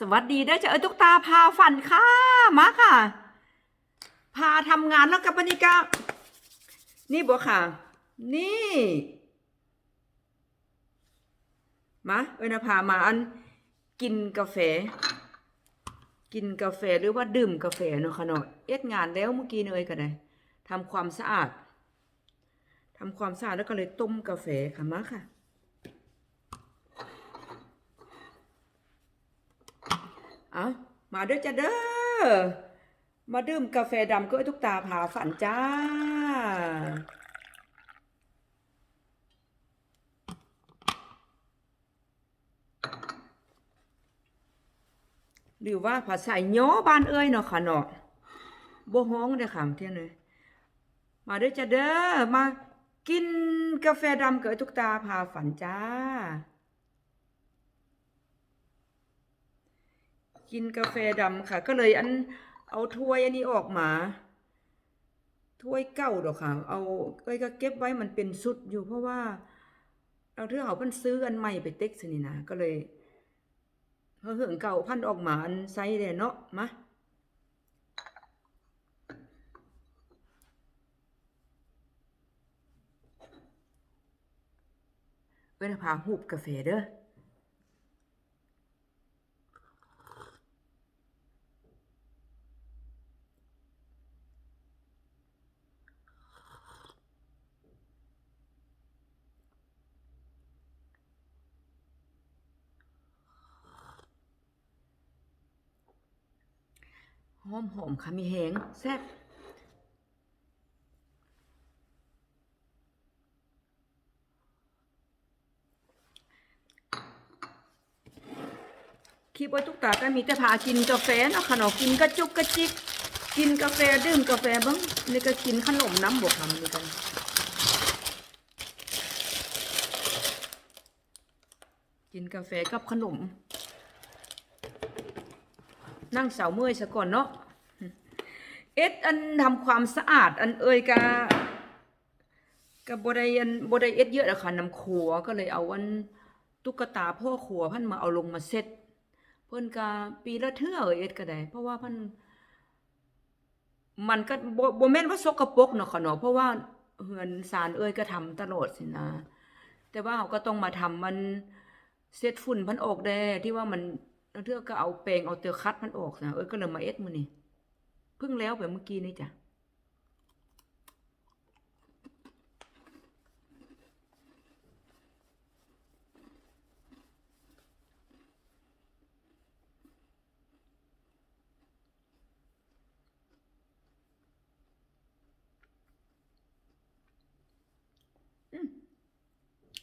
สวัสดีเด้อจ้าเอ้ยตุ๊กตาพาฝันค่ะมาค่ะ พาทำงานแล้วกับบรรยากานี่บัวค่ะ นี่มาเอ้ยนะพามาอันกินกาแฟ กินกาแฟหรือว่าดื่มกาแฟเนาะค่ะเนาะเอ็ดงานแล้วเมื่อกี้เนยก็ได้ทำความสะอาดทำความสะอาดแล้วก็เลยต้มกาแฟค่ะมาค่ะ เอามาด้วยจ้าเด้อ มาดื่มกาแฟดำก็ทุกตาพาฝันจ้า หรือว่าภาษาย้อบ้านเอ้ยเนาะค่ะเนาะบ่ฮ้องเด้อค่ะเที่ยเลยมาด้วยจ้าเด้อ มากินกาแฟดำกับทุกตาพาฝันจ้า กินกาแฟดำค่ะ ก็เลยอันเอาถ้วยอันนี้ออกมา ถ้วยเก่าดอกค่ะ เอาเอ้ยก็เก็บไว้มันเป็นสุดอยู่เพราะว่าเอาเรื่องเอาเพิ่นซื้ออันใหม่ไปเต็กซะนี่นะก็เลยเฮาเหิงเก่าพันออกมาอันไซส์แด้เนาะมาเอ้ยนะพาหูบกาแฟเด้อ หอมหอมค่ะมีแหงแซ่บคลิปไว้ทุกตาก็มีแต่พากินกาแฟเนาะขนมกินกระจุกกระจิก กินกาแฟดื่มกาแฟบ้างนี่ก็กินขนมน้ำบวกทำนี่กันกินกาแฟกับขนม นั่งเสาเมื่อยซะก่อนเนาะเอ็ดอันทำความสะอาด อันเอ่ยกะกับบไดอันบไดเอ็ดเยอะอะค่ะน้ำครัวก็เลยเอาอันตุ๊กตาพ่อครัวพันมาเอาลงมาเซ็ตเพิ่นกะปีละเทื่อเออเอ็ดก็ได้เพราะว่าพันมันก็บบแม่นว่าสกปรกเนาะค่ะเนาะเพราะว่าเฮือนสารเอ่ยก็ทำตลอดสินะ แต่ว่าเราก็ต้องมาทำมันเซ็ตฝุ่นพันออกแด้ที่ว่ามัน แล้วเทื่อก็เอาแปรงเอาเตอคัดมันออกนะเอ้ยก็เลยมาเอ็ดมื้อนี้เพิ่งแล้วไปเมื่อกี้นี่จ้ะ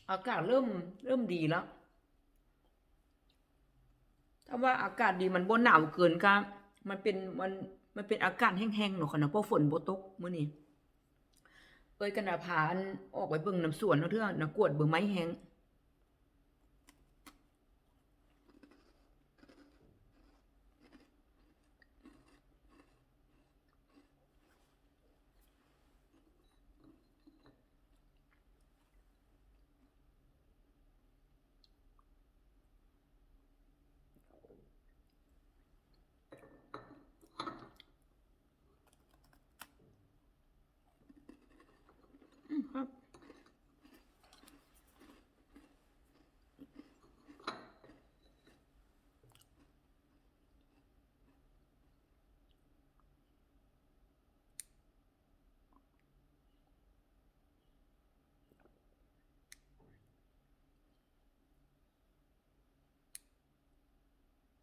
อากาศเริ่มเริ่มดีแล้ว ถ้าว่าอากาศดีมันบ่หนาวเกินก็มันเป็นมันมันเป็นอากาศแห้งๆเนาะค่ะเนาะเพราะฝนบ่ตกมื้อนี้เอ้ยกันดาผานออกไปเบิ่งน้ำสวนเนาะเทื่อน่ะกวดเบิ่งไม้แห้ง